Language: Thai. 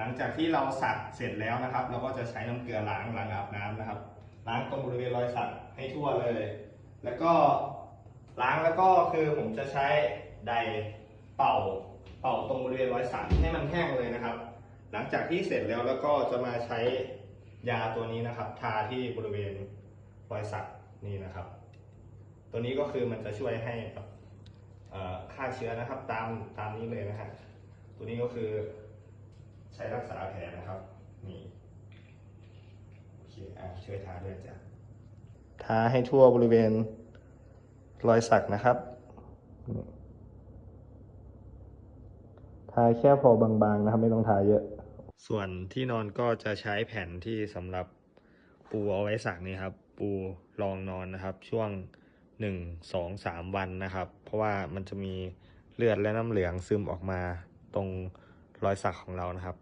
หลังจากที่เราสักเสร็จแล้วนะครับ เราก็จะใช้น้ำเกลือล้างล้างอาบน้ำนะครับ ล้างตรงบริเวณรอยสักให้ทั่วเลย แล้วก็ล้างแล้วก็คือผมจะใช้ไดเป่าเป่าตรงบริเวณรอยสักให้มันแห้งเลยนะครับ หลังจากที่เสร็จแล้วแล้วก็จะมาใช้ยาตัวนี้นะครับ ทาที่บริเวณรอยสักนี่นะครับ ตัวนี้ก็คือมันจะช่วยให้แบบฆ่าเชื้อนะครับ ตามตามนี้เลยนะฮะตัวนี้ก็คือ ช้รักษาแผลนะครับนี่โอเคอะช่วยทาด้วยจ้ะทาให้ทั่วบริเวณรอยสักนะครับนี่ทาแค่พอบางๆนะครับ ไม่ต้องทาเยอะ ส่วนที่นอนก็จะใช้แผ่นที่สำหรับปูเอาไว้สักนี่ครับ ปูรองนอนนะครับ ช่วงหนึ่งสองสามวันนะครับ เพราะว่ามันจะมีเลือดและน้ำเหลืองซึมออกมาตรงรอยสักของเรานะครับ